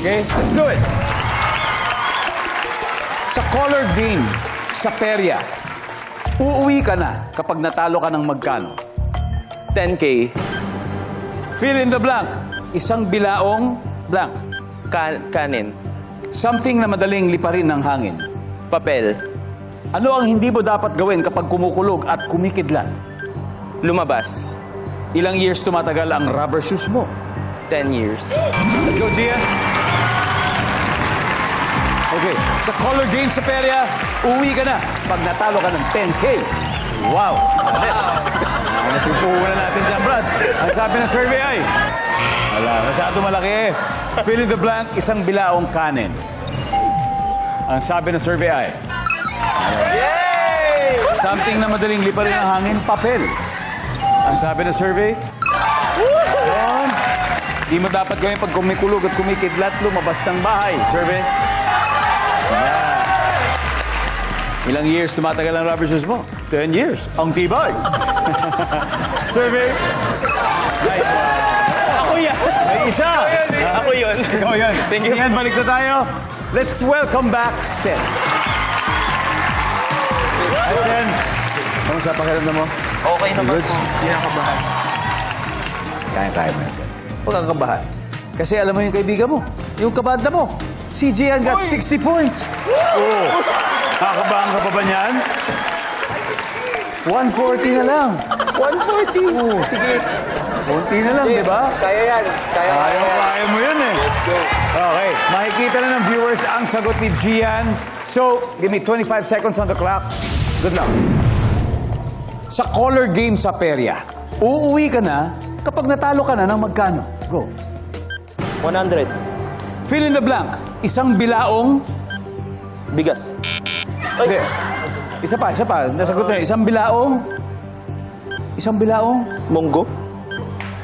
Okay? Let's do it. Sa color game, sa perya, uuwi ka na kapag natalo ka ng magkano. 10K. Fill in the blank. Isang bilaong blank. Ka- kanin. Something na madaling liparin ng hangin. Papel. Ano ang hindi mo dapat gawin kapag kumukulog at kumikidlat? Lumabas. Ilang years tumatagal ang rubber shoes mo? 10 years. Let's go, Gia. Okay, sa color game sa perya, uwi ka na pag natalo ka ng 10K. Wow! Ang natutunan natin dyan, Brad. Ang sabi ng survey ay, wala, masyado malaki eh. Fill in the blank, isang bilaong kanin. Ang sabi ng survey ay, something na madaling liparin ng hangin, papel. Ang sabi ng survey. Di mo dapat gawin pag kumikulog at kumikidlat, lumabas ng bahay. Survey. Ayan. Ilang years tumatagal ang rubber shoes mo? 10 years. Ang tibay. Survey. Nice one. Ako yan. May isa. Ako yun. Ikaw yun. Thank you. Sige, balik na tayo. Let's welcome back Sen. Hi, Sen. Kamusta pakiramdam mo? Okay naman Goods? po. Kinakabahan. Kaya-kaya mo yan, Sen. Huwag kang kabahan. Kasi alam mo yung kaibigan mo, yung kabanda mo, si Gian got 60 points. Oo. Nakakabahan ka pa ba niyan? 140 na lang. 140. Oo. Sige. Kunti na lang, di ba? Kaya yan. Kaya, Kaya, kaya mo yun eh. Let's go. Okay, makikita na ng viewers ang sagot ni Gian. So, give me 25 seconds on the clock. Good luck. Sa color game sa perya, uuwi ka na kapag natalo ka na ng magkano. Go. 100. Fill in the blank. Isang bilaong... Bigas. Hindi. Isa pa, isa pa. Nasagot na yun. Isang bilaong... Isang bilaong... Munggo.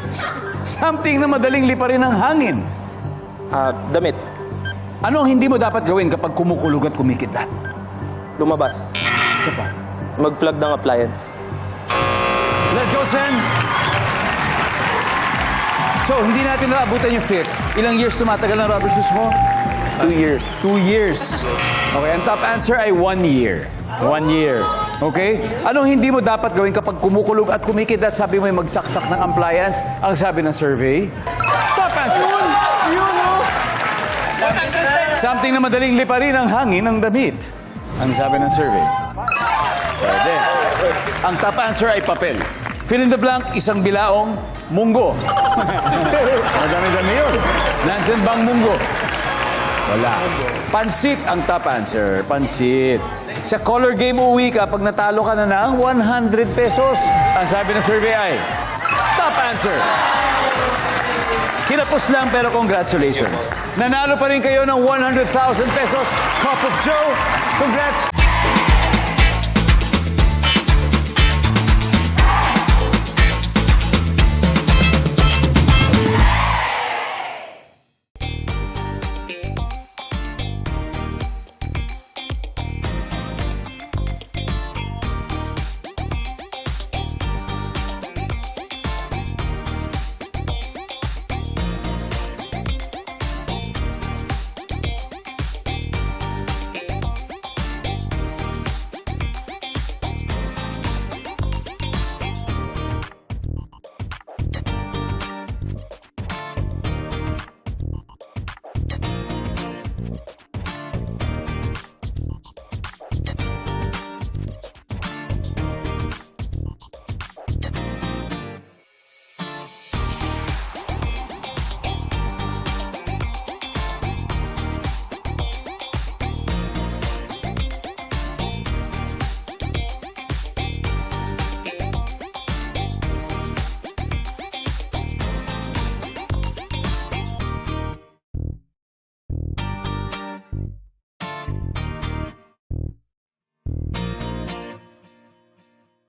Something na madaling liparin ng hangin. Ah, damit. Ano ang hindi mo dapat gawin kapag kumukulog at kumikidlat? Lumabas. Isa pa. Mag-plug ng appliance. Let's go, Sen! So, hindi natin naabutan yung fifth. Ilang years tumatagal ang rubber shoes mo? Two years. Two years. Okay, ang top answer ay one year. One year. Okay? Anong hindi mo dapat gawin kapag kumukulog at kumikidlat? Sabi mo yung magsaksak ng appliance. Ang sabi ng survey? Top answer! Something na madaling liparin ang hangin ng damit. Ang sabi ng survey. Pwede. Ang top answer ay papel. Fill in the blank, isang bilaong munggo. Madami-dami yun. Nandyan bang munggo? Wala. Pansit ang top answer. Pansit. Sa color game uwi ka pag natalo ka na ng 100 pesos. Ang sabi ng survey ay top answer. Kinapos lang pero congratulations. Nanalo pa rin kayo ng 100,000 pesos. Cup of Joe. Congrats.